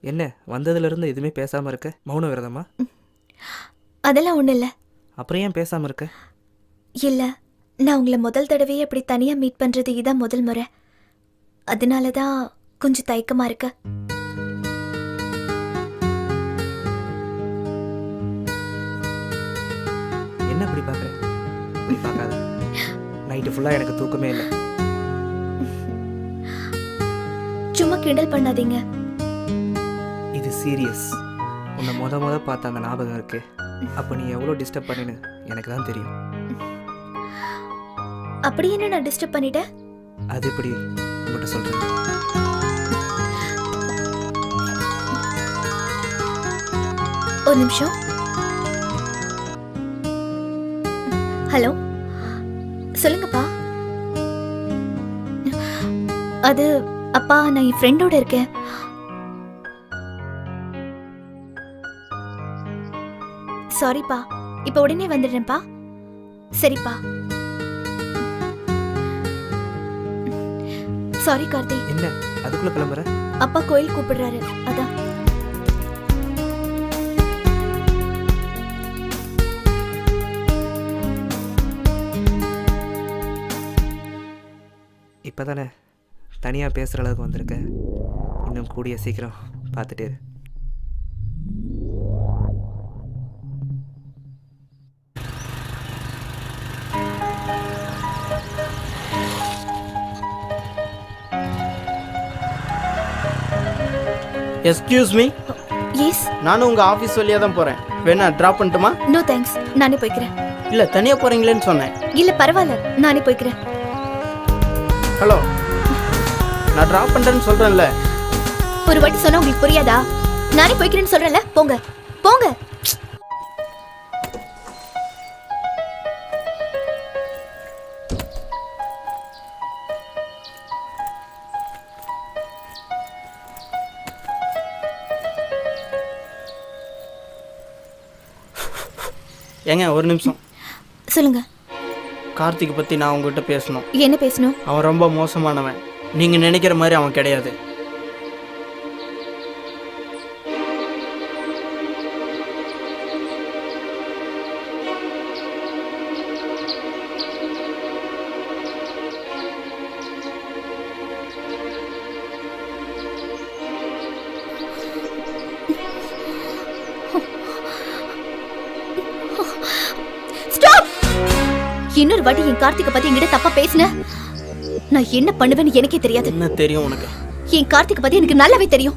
என்ன வந்ததுலேருந்து எதுவுமே பேசாமல் இருக்க? மௌன விரதமா? அதெல்லாம் ஒன்றும் இல்லை. அப்புறம் ஏன் பேசாமல் இருக்க? இல்லை நான் உங்களை முதல் தடவையே இப்படி தனியாக மீட் பண்ணுறது இதான் முதல் முறை. அதனால தான் கொஞ்சம் தயக்கமாக இருக்கு. என்ன இப்படி பார்க்குற? இப்படி பார்க்காத. நைட்டு ஃபுல்லாக எனக்கு தூக்கமே இல்லை. சும்மா கிண்டல் பண்ணாதீங்க. சீரியஸ் உன்னை முத முத பார்த்த அந்த ஞாபகம் இருக்கு. அப்போ நீ எவ்வளோ டிஸ்டர்ப் பண்ணின்னு எனக்கு தான் தெரியும். அப்படி என்ன நான் டிஸ்டர்ப் பண்ணிட்டேன்? அது எப்படி உங்கள்கிட்ட சொல்கிறது ஒரு நிமிஷம். ஹலோ சொல்லுங்கப்பா. அது அப்பா நான் என் ஃப்ரெண்டோட இருக்கேன். சாரிப்பா இப்போ உடனே வந்துடுறேன்ப்பா. சரிப்பா. சாரி கார்த்தி. என்ன? அதுக்குள்ளே கிளம்புற? அப்பா கோயில் கூப்பிடுறாரு. அதான் இப்போ தானே தனியாக பேசுகிற அளவுக்கு வந்திருக்க. இன்னும் கூடிய சீக்கிரம் பார்த்துட்டே எஸ்கியூஸ் மீ எஸ் நானும் உங்கள் ஆஃபீஸ் வழியாக தான் போகிறேன் வேணா ட்ராப் பண்ணட்டுமா? நோ தேங்க்ஸ் நானே போய்க்கிறேன். இல்லை தனியாக போகிறீங்களேன்னு சொன்னேன். இல்ல பரவாயில்ல. நானே போய்க்கிறேன். ஹலோ நான் ட்ராப் பண்ணுறேன்னு சொல்கிறேன்ல ஒரு வாட்டி சொன்னா உங்களுக்கு புரியாதா? நானே போய்க்கிறேன்னு சொல்றேன்ல. போங்க. போங்க. ஏங்க ஒரு நிமிஷம். சொல்லுங்க. கார்த்திக் பற்றி நான் உங்ககிட்ட பேசணும். என்ன பேசணும்? அவன் ரொம்ப மோசமானவன். நீங்கள் நினைக்கிற மாதிரி அவன் கிடையாது. என் கார்த்திகை பத்தி என்கிட்ட தப்பா பேசுன? நான் என்ன பண்ணுவேன்னு எனக்கே தெரியாது. என்ன தெரியும் உனக்கு? என் கார்த்திகை பத்தி எனக்கு நல்லாவே தெரியும்.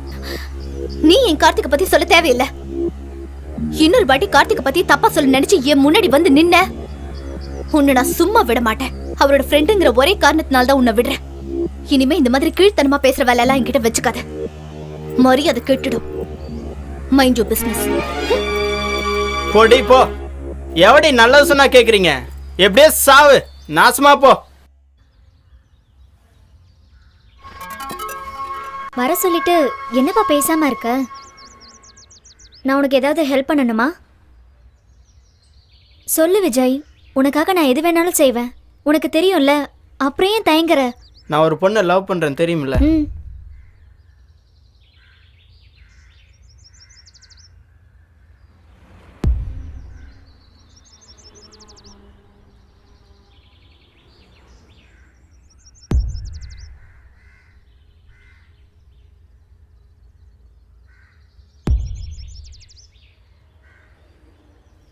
நீ என் கார்த்திகை பத்தி சொல்ல தேவையில்லை. இன்னொரு வாட்டி கார்த்திகை பத்தி தப்பா சொல்ல நினைச்சு என் முன்னாடி வந்து நின்ன உன்னை நான் சும்மா விட மாட்டேன். அவரோட ஃப்ரெண்டுங்கிற ஒரே காரணத்தினால தான் உன்னை விடுறேன். இனிமே இந்த மாதிரி கீழ்த்தனமா பேசுற வேலை எல்லாம் என்கிட்ட வச்சுக்காத. மரியாதை கெட்டுடும். மைண்ட் யூ பிசினஸ் போடி போ. எவடி நல்லது சொன்னா கேட்குறீங்க எப்படியே சாவு. நாசமா போ. வர சொல்லிட்டு என்னப்பா பேசாம இருக்க? நான் உனக்கு ஏதாவது ஹெல்ப் பண்ணணுமா? சொல்லு விஜய் உனக்காக நான் எது வேணாலும் செய்வேன். உனக்கு தெரியும்ல அப்புறம் ஏன் தயங்குற? நான் ஒரு பொண்ணை லவ் பண்ணுறேன் தெரியுமில்ல ம்.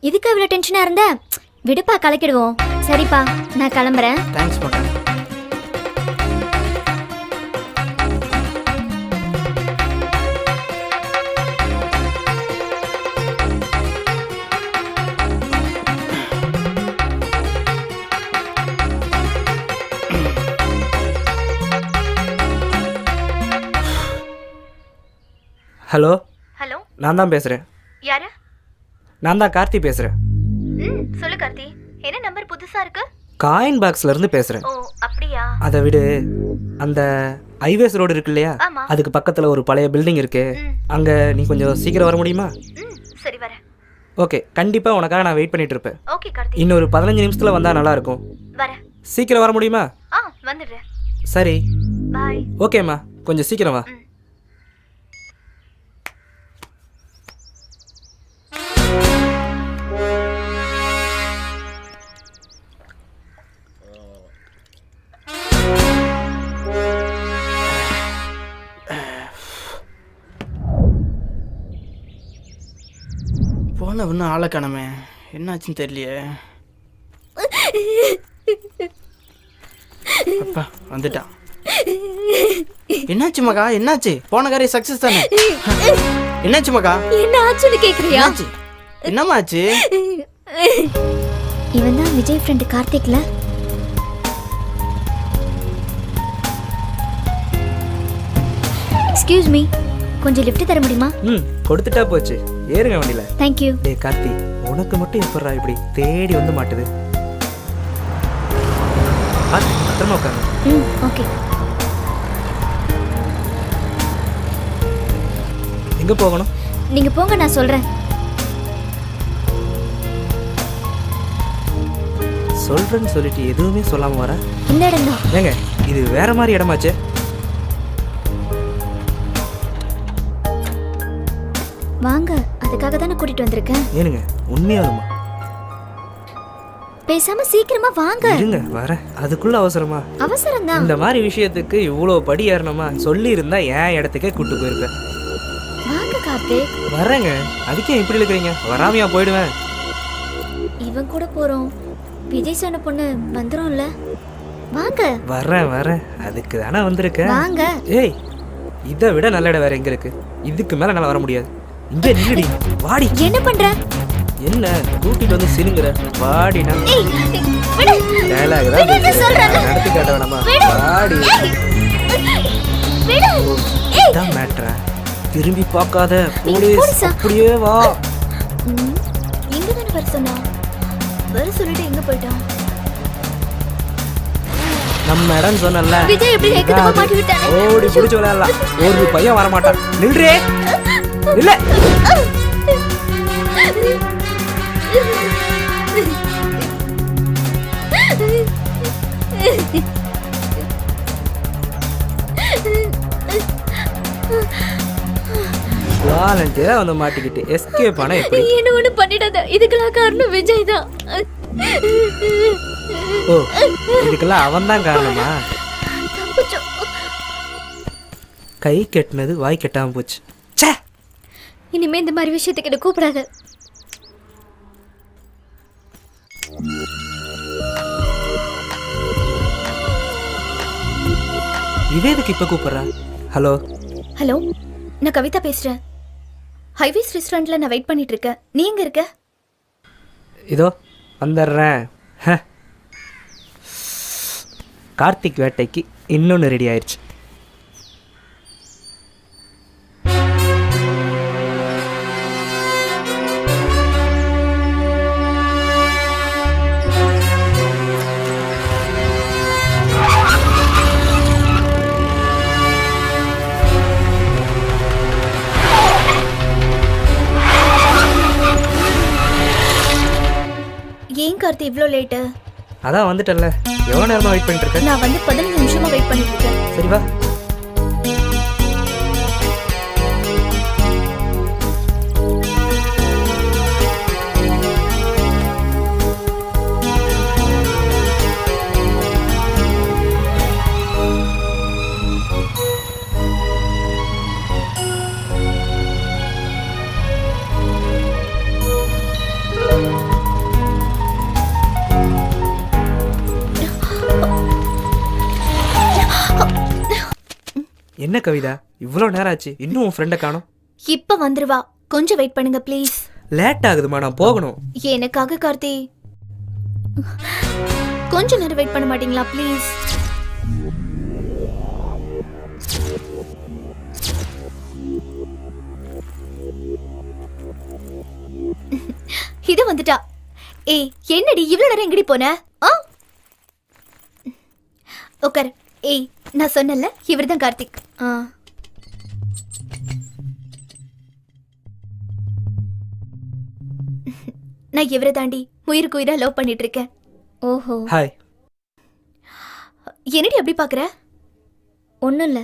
இதுக்கு இவ்வளோ டென்ஷனாக இருந்த? விடுப்பா கலக்கிடுவோம். சரிப்பா நான் கிளம்புறேன். தேங்க்ஸ் பண்ணுறேன் ஹலோ ஹலோ நான் தான் பேசுகிறேன் யாரு? நான் தான் கார்த்தி பேசுகிறேன் ம் சொல்லு கார்த்தி. என்ன நம்பர் புதுசா இருக்கு? காயின் பாக்ஸ்லேருந்து பேசுகிறேன் ஓ அப்படியா? அதை விடு. அந்த ஹைவேஸ் ரோடு இருக்கு இல்லையா? ஆமா. அதுக்கு பக்கத்தில் ஒரு பழைய பில்டிங் இருக்கு. அங்கே நீ கொஞ்சம் சீக்கிரம் வர முடியுமா? ம் சரி வரேன். ஓகே கண்டிப்பாக உனக்காக நான் வெயிட் பண்ணிட்டு இருப்பேன். ஓகே கார்த்தி. இன்னொரு பதினஞ்சு நிமிஷத்தில் வந்தால் நல்லா இருக்கும். வரேன். சீக்கிரம் வர முடியுமா? ஆ வந்துடுறேன். சரி. பாய். ஓகேம்மா கொஞ்சம் சீக்கிரம் வா. ம். அவனை இன்னும் ஆளை காணமே? என்னாச்சுன்னு தெரியலையே. அப்பா வந்துட்டான். என்னாச்சு மகா? என்னாச்சு? போன காரியம் சக்சஸ் தானே? என்னாச்சு மகா? என்ன ஆச்சுன்னு கேக்குறியா என்னம்மா ஆச்சு? இவன் தான் விஜய் ஃப்ரெண்டு கார்த்திக்ல? எக்ஸ்கியூஸ் மீ கொஞ்சம் லிஃப்ட் தர முடியுமா? ம் கொடுத்துட்டா போச்சு. ஏறுங்க வண்டியில. தேங்க்யூ டேய் கார்த்தி உனக்கு மட்டும் எப்பட்றா இப்படி தேடி வந்து மாட்டுது? பத்திரமா உட்காருங்க. ம் ஓகே எங்க போகணும்? நீங்க போங்க நான் சொல்றேன். சொல்றேன்னு சொல்லிட்டு எதுவுமே சொல்லாம வர? இந்த இடம் தான் ஏங்க இது வேற மாதிரி இடமாச்சே. வாங்க. அதுக்காக தானே கூட்டிட்டு வந்திருக்கேன். ஏனுங்க உண்மையாலுமா பேசாம சீக்கிரமா வாங்க. இருங்க வரேன். அதுக்குள்ள அவசரமா? அவசரம் தான் இந்த மாதிரி விஷயத்துக்கு இவ்வளோ படி ஏறணுமா? சொல்லி இருந்தா என் இடத்துக்கே கூட்டு போயிருப்பேன். வாங்க கார்த்திக். வரேங்க. அதுக்கே இப்படி இருக்கிறீங்க வராமையா போயிடுவேன். இவன் கூட போறோம். விஜய் சொன்ன பொண்ணு வந்துரும்ல. வாங்க. வரேன் வரேன். அதுக்கு தானே வந்திருக்கேன். வாங்க. ஏய் இதை விட நல்ல இடம் வேற எங்க இருக்கு? இதுக்கு மேல என்னால வர முடியாது. இங்கே நில்லுடி வாடி. என்ன பண்ற? என்ன கூட்டிட்டு வந்து சிலுங்குற? வாடினா டயலாக் தான். நடத்தி காட்ட வேணாமா? விடு. இதான் மேட்ரா திரும்பி பார்க்காத போலீஸ்? அப்படியே வா. தானே வர சொன்னா? வர சொல்லிட்டு எங்க போயிட்டான்? நம்ம இடம் சொன்னல ஓடி பிடிச்சு விளையாடலாம். ஒரு பையன் வர மாட்டான் நில்றே இல்ல. வாலண்டியரா வந்து மாட்டிக்கிட்டு எஸ்கேப் ஆனா எப்படி? என்ன ஒண்ணு பண்ணிடாத. இதுக்கெல்லாம் காரணம் விஜய் தான். ஓ இதுக்கெல்லாம் அவன் தான் காரணமா. கை கெட்டினது வாய் கெட்டாம போச்சு. ச்சே! இனிமே இந்த மாதிரி விஷயத்துக்கு என்ன கூப்பிடாத. இவே எதுக்கு இப்ப கூப்பிடுறா? ஹலோ ஹலோ நான் கவிதா பேசுறேன். ஹைவேஸ் ரெஸ்டாரண்ட்ல நான் வெயிட் பண்ணிட்டு இருக்கேன். நீ எங்க இருக்க? இதோ வந்துடுறேன். ஹ. கார்த்திக் வேட்டைக்கு இன்னொன்று ரெடி ஆயிடுச்சு ஏன் கார்த்தி இவ்ளோ லேட்டு அதான் வந்துட்டல்ல எவ்வளோ நேரமா வெயிட் பண்ணிட்டு இருக்க? நான் வந்து பதினஞ்சு நிமிஷமா வெயிட் பண்ணிட்டு இருக்கேன். சரி வா. என்ன கவிதா? இவ்வளோ நேரம் ஆச்சு இன்னும் உன் ஃப்ரெண்டை காணோம். இப்ப வந்துருவா. கொஞ்சம் வெயிட் பண்ணுங்க ப்ளீஸ் லேட் ஆகுதுமா நான் போகணும். எனக்காக கார்த்தி. கொஞ்ச நேரம் வெயிட் பண்ண மாட்டீங்களா ப்ளீஸ் இது வந்துட்டா. ஏய் என்னடி இவ்வளவு நேரம் எங்கடி போன? ஆ? உட்கார் ஏய் நான் சொன்னல இவர்தான் கார்த்திக். ஆ. நான் இவரை தாண்டி உயிருக்கு உயிரா லவ் பண்ணிட்டு இருக்கேன் ஓஹோ. ஹாய் என்னடி அப்படி பாக்குற? ஒன்றும் இல்லை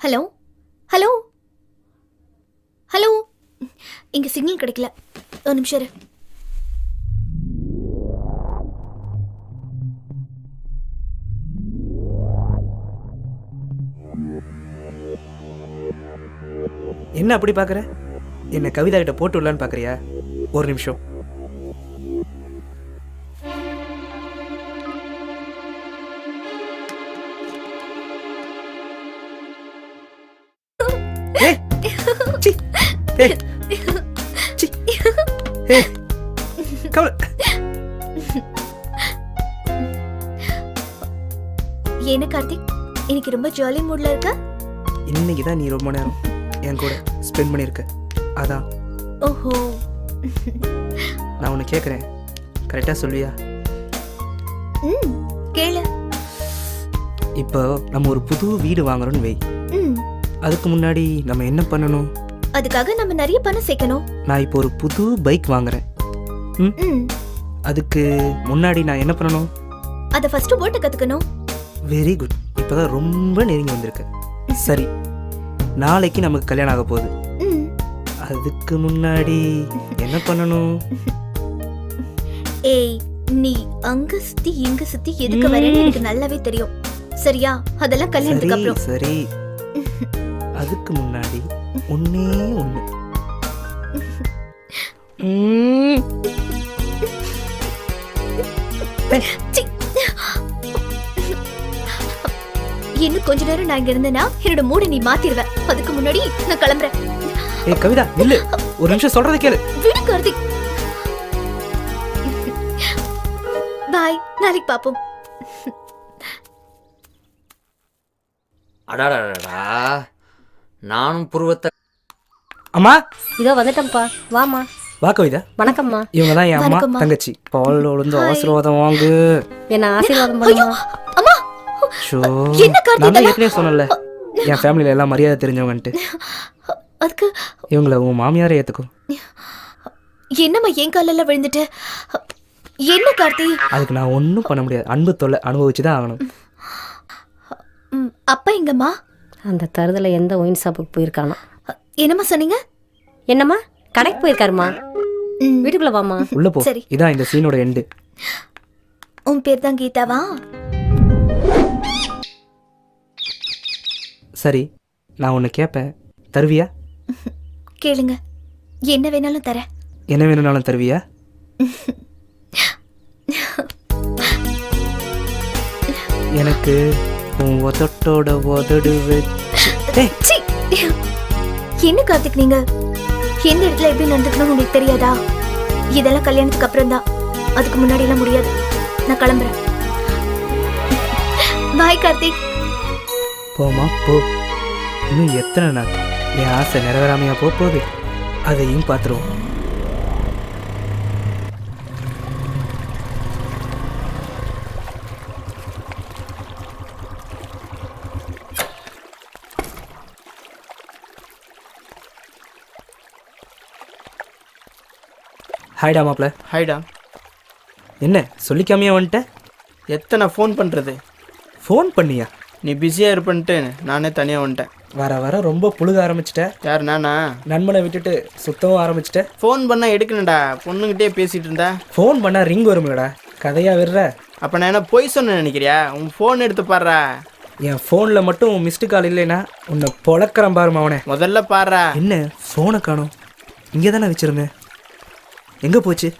ஹலோ? ஹலோ? ஹலோ? இங்க சிக்னல் கிடைக்கல. ஒரு நிமிஷம் என்ன அப்படி பார்க்குற? என்னை கவிதா கிட்ட போட்டு விடலான்னு பார்க்குறியா? ஒரு நிமிஷம். என்ன கார்த்திக் இன்னைக்கு ரொம்ப ஜாலி மூட்ல இருக்க? இன்னைக்கு தான் நீ ரொம்ப நேரம் என் கூட. ஸ்பெண்ட் பண்ணியிருக்க. அதான் ஓஹோ. நான் உன்னை கேட்குறேன் கரெக்டாக சொல்வியா ம் கேளு. இப்போ நம்ம ஒரு புது வீடு வாங்குறோம்னு வை. ம். அதுக்கு முன்னாடி நம்ம என்ன பண்ணணும்? அதுக்காக நம்ம நிறைய பணம் சேர்க்கணும். நான் இப்போ ஒரு புது பைக் வாங்குறேன். ம்? அதுக்கு முன்னாடி நான் என்ன பண்ணணும்? அத ஃபர்ஸ்ட் ஓட்ட கத்துக்கணும். வெரி குட் இப்போதான் ரொம்ப நெருங்கி வந்திருக்க. சரி. நாளைக்கு நமக்கு கல்யாணம் ஆக போகுது. ம் அதுக்கு முன்னாடி என்ன பண்ணணும்? ஏய் நீ அங்க சுத்தி இங்க சுத்தி எதுக்கு வரேன்னு எனக்கு நல்லாவே தெரியும். சரியா? அதெல்லாம் கல்யாணத்துக்கு அப்புறம். சரி. அதுக்கு முன்னாடி ஒன்னே சி. இன்னும் கொஞ்ச நேரம் நான் இங்க இருந்தேன்னா என்னோட மூட நீ மாத்திருவ அதுக்கு முன்னாடி நான் கிளம்புறேன். ஏய் கவிதா இல்லு ஒரு நிமிஷம் சொல்றதை கேளு. விடு கார்த்திக். பாய் நாளைக்கு பாப்போம். அடாடாடா நானும் புருவத்தை அம்மா? இதோ வந்துட்டேன்ப்பா. வாம்மா. வா கவிதா. வணக்கம்மா. இவங்க தான் என் அம்மா. தங்கச்சி. பால் விழுந்து Hi. ஆசீர்வாதம் வாங்கு. என்ன ஆசீர்வாதம் பண்ணுமா? அம்மா! ஷோ. நான்? ஏற்கனவே சொன்னல என் ஃபேமிலியில எல்லாம் மரியாதை தெரிஞ்சவங்கன்ட்டு. அதுக்கு இவங்கள உன் மாமியாரே ஏத்துக்கோ. என்னம்மா என் காலில் விழுந்துட்டு? என்ன கார்த்தி? அதுக்கு நான் ஒன்றும் பண்ண முடியாது. அன்பு தொல்லை அனுபவிச்சு தான் ஆகணும். ம், அப்பா எங்கம்மா? அந்த தருதல எந்த ஒயின் ஷாப்புக்கு போயிருக்கானோ. என்னம்மா சொன்னீங்க? என்னம்மா? கடைக்கு போயிருக்காருமா ம், வீட்டுக்குள்ள வாம்மா. உள்ள போ. சரி. இதான் இந்த சீனோட எண்டு உன் பேர் தான் கீதாவா? சரி நான் ஒன்று கேட்பேன் தருவியா? கேளுங்க. என்ன வேணாலும் தரேன். என்ன வேணும்னாலும் தருவியா? எனக்கு உன் உதட்டோட உதடு வச்சு! என்ன கார்த்திக் நீங்க? எந்த இடத்துல எப்படி நடந்துக்கணும்னு உங்களுக்கு தெரியாதா? இதெல்லாம் கல்யாணத்துக்கு அப்புறம் தான். அதுக்கு முன்னாடி எல்லாம் முடியாது. நான் கிளம்புறேன். பாய் கார்த்திக். போமா போ. இன்னும் எத்தனை நாள்? என் ஆசை நிறைவேறாமையா போக போகுது? அதையும் பார்த்துருவோம். ஹாய்டா மாப்ள ஹாய்டா. என்ன சொல்லிக்காமையா வந்துட்ட? எத்தனை ஃபோன் பண்ணுறது ஃபோன் பண்ணியா? நீ பிஸியாக இருப்பன்ட்டு நானே தனியாக வந்துட்டேன். வர வர ரொம்ப புழுக ஆரம்பிச்சிட்ட. யார் நானா? நண்பனை விட்டுட்டு சுத்தவும் ஆரம்பிச்சிட்ட. ஃபோன் பண்ணால் எடுக்கணும்டா. பொண்ணுங்கிட்டே பேசிகிட்டு இருந்தா? ஃபோன் பண்ணா ரிங் வரும்லடா. கதையா விடுற. அப்போ நான் என்ன பொய் சொன்னேன் நினைக்கிறியா? உன் ஃபோன் எடுத்து பாடுறா. என் ஃபோனில் மட்டும் மிஸ்டு கால் இல்லைன்னா உன்னை பொழக்கிறேன் பாருமா அவனே. முதல்ல பாடுறா. என்ன? ஃபோனை காணோம். இங்கே தானே வச்சிருந்தேன் எங்கே போச்சு?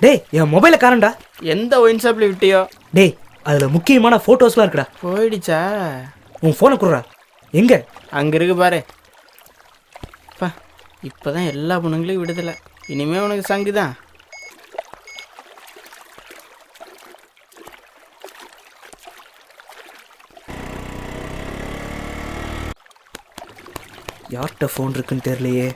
டேய் என் மொபைலை காணண்டா எந்த ஒயின் ஷாப்பில் விட்டியோ? டேய் அதில் முக்கியமான ஃபோட்டோஸ்லாம் இருக்குடா. போயிடுச்சா? உன் ஃபோனை குடுறா. எங்கே? அங்கே இருக்கு பாரு. பா இப்போ தான் எல்லா பொண்ணுங்களையும் விடுதலை. இனிமே உனக்கு சங்கு தான். யார்கிட்ட ஃபோன் இருக்குன்னு தெரியலையே.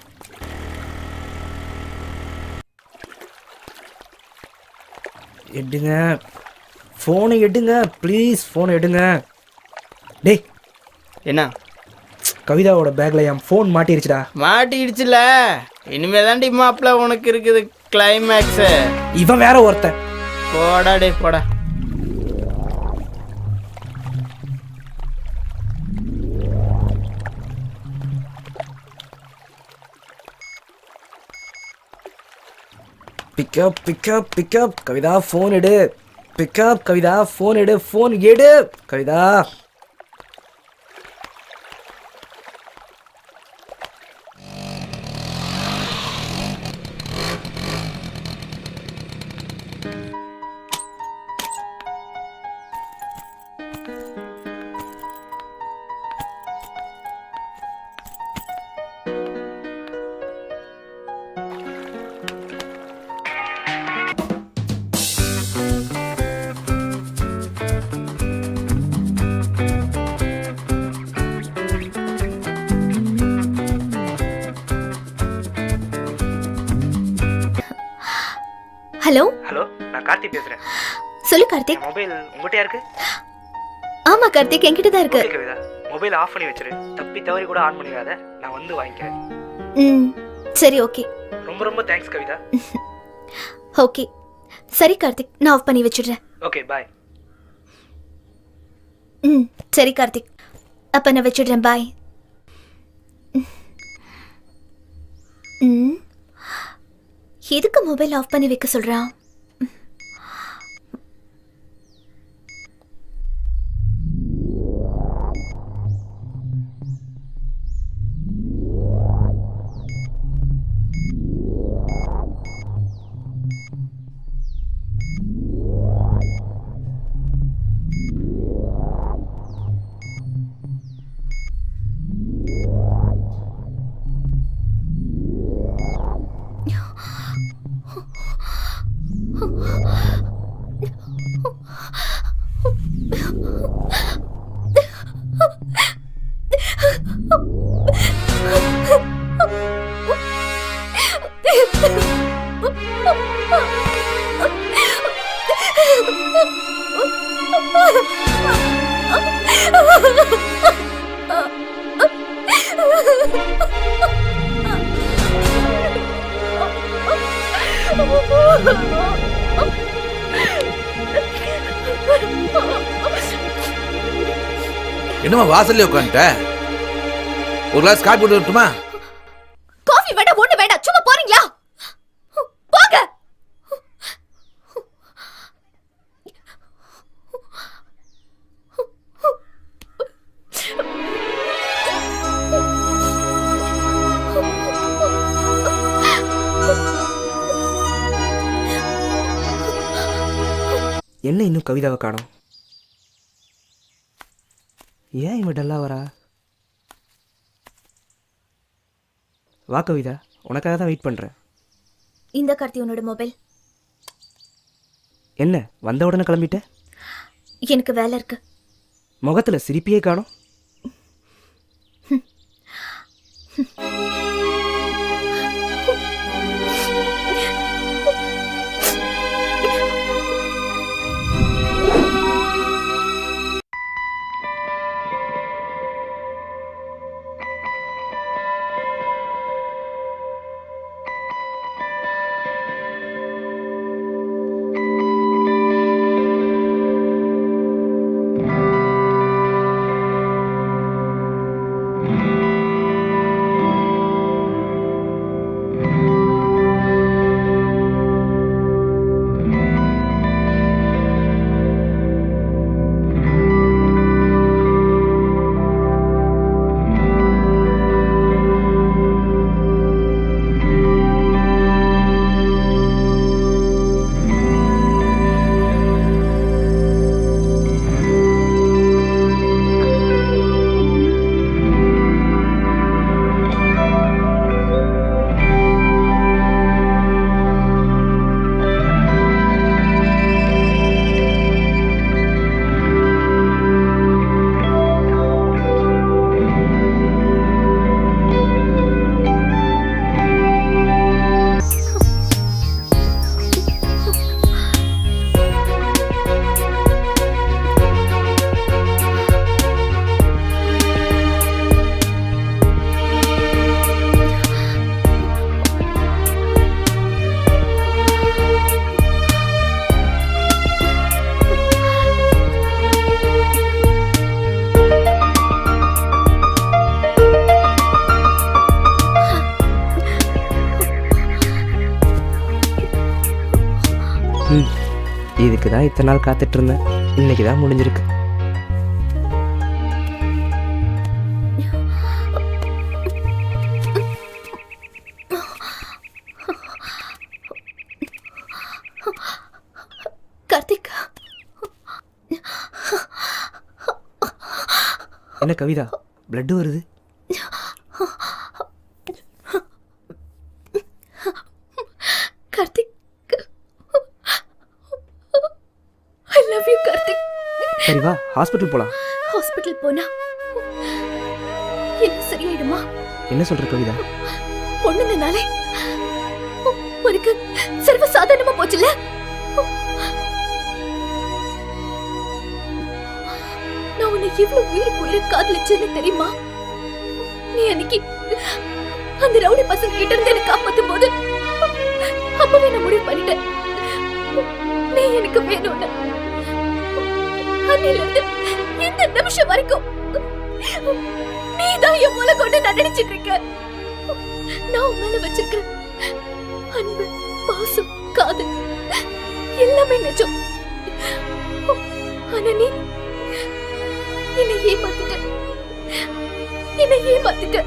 எடுங்க. ஃபோனை எடுங்க. ப்ளீஸ் ஃபோனை எடுங்க. டேய். என்ன? கவிதாவோட பேக்கில் என் ஃபோன் மாட்டிருச்சுடா. மாட்டிடுச்சுல. இனிமே தாண்டி மாப்பிள்ள உனக்கு இருக்குது கிளைமேக்ஸு இவன் வேற ஒருத்தன். போடா டே போடா. Pick up pick up pick up Kavitha phone எடு. பிக்கப் கவிதா ஃபோன் எடு ஃபோன் எடு. கவிதா பேசுகிறேன் சொல்லு கார்த்திக். மொபைல் உங்கள்கிட்டயா இருக்கு? ஆமா கார்த்திக் என்கிட்ட தான் இருக்கு. கவிதா மொபைல் ஆஃப் பண்ணி வச்சிரு. தப்பி தவறி கூட ஆன் பண்ணிடாத. நான் வந்து வாங்கிக்கிறேன். ம் சரி ஓகே. ரொம்ப ரொம்ப தேங்க்ஸ் கவிதா. ஓகே. சரி கார்த்திக் நான் ஆஃப் பண்ணி வச்சிடுறேன். ஓகே பாய் ம் சரி கார்த்திக். அப்ப நான் வச்சிடுறேன் பாய் ம். எதுக்கு மொபைல் ஆஃப் பண்ணி வைக்க சொல்றான்? என்னம்மா வாசல்ல உட்காந்துட்ட? ஒரு கிளாஸ் காப்பி போட்டு வரட்டுமா? என்ன இன்னும் கவிதாவை காணோம்? ஏன் இவன் டல்லா வரா? வா கவிதா உனக்காக தான் வெயிட் பண்ணுறேன் இந்த கார்த்தி உன்னோட மொபைல் என்ன வந்த உடனே கிளம்பிட்ட? எனக்கு வேலை இருக்கு. முகத்தில் சிரிப்பியே காணோம். இத்தனை நாள் காத்துட்டு இருந்தேன். இன்னைக்கு தான் முடிஞ்சிருக்கு. கார்த்திக். என்ன கவிதா? blood வருது Karthik I love you Karthik சரி வா ஹாஸ்பிட்டல் போலாம். ஹாஸ்பிட்டல் போனா என்ன சரியாயிடுமா? என்ன சொல்ற கவிதா? பொண்ணுங்கனாலே உனக்கு சர்வ சாதாரணமா போச்சுல நான் உன்னை இவ்வளவு உயிருக்கு உயிரை காதலிச்சேன்னு தெரியுமா? நீ அன்னைக்கு அந்த ரவுடி பசங்க கிட்ட இருந்து எனக்கு காப்பாத்தும் போது அப்பவே நான் முடிவு பண்ணிட்டேன். நீ எனக்கு வேணும்னு. அன்னையில இந்த நிமிஷம் வரைக்கும் நீ தான் என் மூல கொண்டு நான் நினைச்சிட்டு இருக்கேன். நான் உன் மேல வச்சிருக்கிற அன்பு பாசம் காதல் எல்லாமே நிஜம். ஆனா நீ என்னை ஏமாத்திட்ட. என்னை ஏமாத்திட்ட.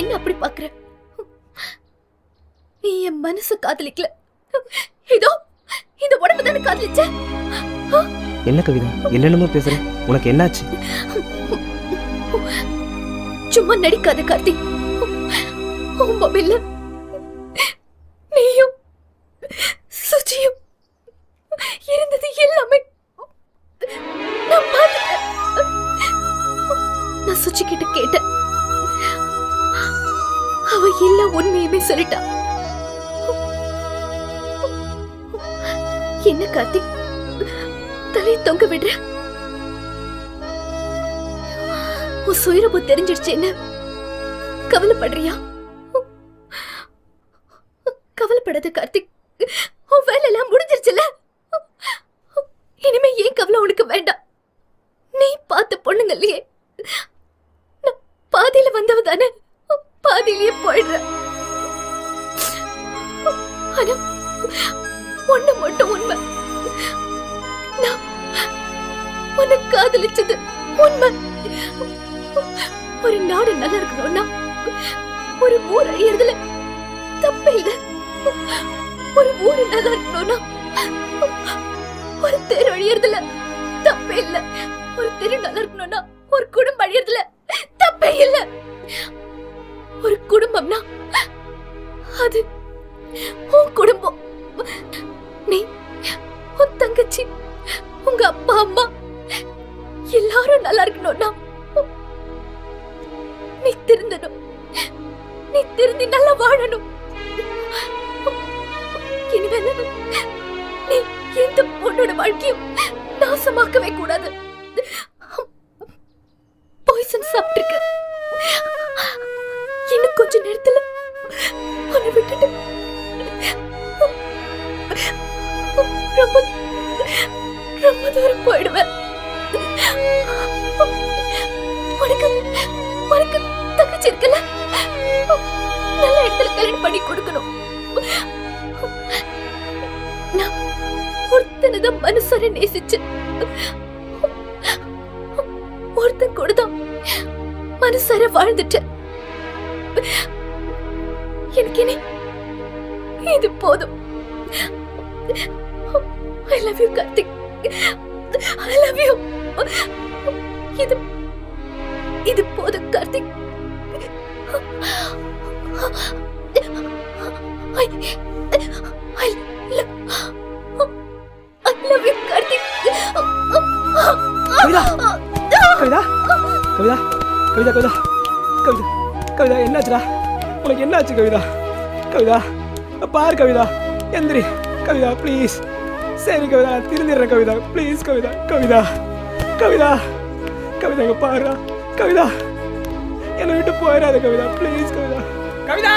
என்ன அப்படி பாக்குற? நீ என் மனசு காதலிக்கல. இதோ இந்த உடம்பு தானே காதலிச்ச என்ன கவிதா என்னென்னமோ பேசுற உனக்கு என்னாச்சு சும்மா நடிக்காத கார்த்தி உன் மொபைல்ல கார்த்திக் தலையை தொங்க விடுற உன் தெரிஞ்சிருச்சு என்ன? கவலைப்படுறியா? கவலைப்படாத கார்த்திக் உன் வேலை எல்லாம் முடிஞ்சிருச்சுல இனிமே ஏன் கவலை உனக்கு வேண்டாம்? நீ பார்த்த பொண்ணுங்க இல்லையே நான் பாதியில வந்தவ தானே பாதியிலேயே போயிடுற ஆனா ஒண்ணு மட்டும் உண்மை. நான் உன்னை காதலிச்சது உண்மை. ஒரு நாடு நல்லா இருக்கணும்னா ஒரு ஊர் அழியறதுல தப்பே இல்ல. ஒரு ஊர் நல்லா இருக்கணும்னா ஒரு தெரு அழியறதுல தப்பே இல்ல. ஒரு தெரு நல்லா இருக்கணும்னா ஒரு குடும்பம் அழியறதுல தப்பே இல்ல. ஒரு குடும்பம்னா அது உன் குடும்பம். நீ உன் தங்கச்சி உங்க அப்பா அம்மா எல்லாரும் நல்லா இருக்கணும்னா நீ திருந்தணும். நீ திருந்தி நல்லா வாழணும். இனிமேல நீ எந்த பொண்ணோட வாழ்க்கையும் நாசமாக்கவே கூடாது. எனக்கு இனி இது போதும். I love you Karthik I love you இது இது போதும் கார்த்திக் ஐ I love, I love you, Karthik Kavitha Kavitha Kavitha Kavitha Kavitha Kavitha Kavitha என்னாச்சுடா? உனக்கு என்னாச்சு கவிதா? கவிதா பார் கவிதா எந்திரி. கவிதா ப்ளீஸ் சரி கவிதா திருந்திடுற திருந்திடுறேன் கவிதா. ப்ளீஸ் கவிதா கவிதா. கவிதா கவிதா இங்க பாருடா. கவிதா என்னை விட்டு போயிடாத கவிதா. ப்ளீஸ் கவிதா. கவிதா!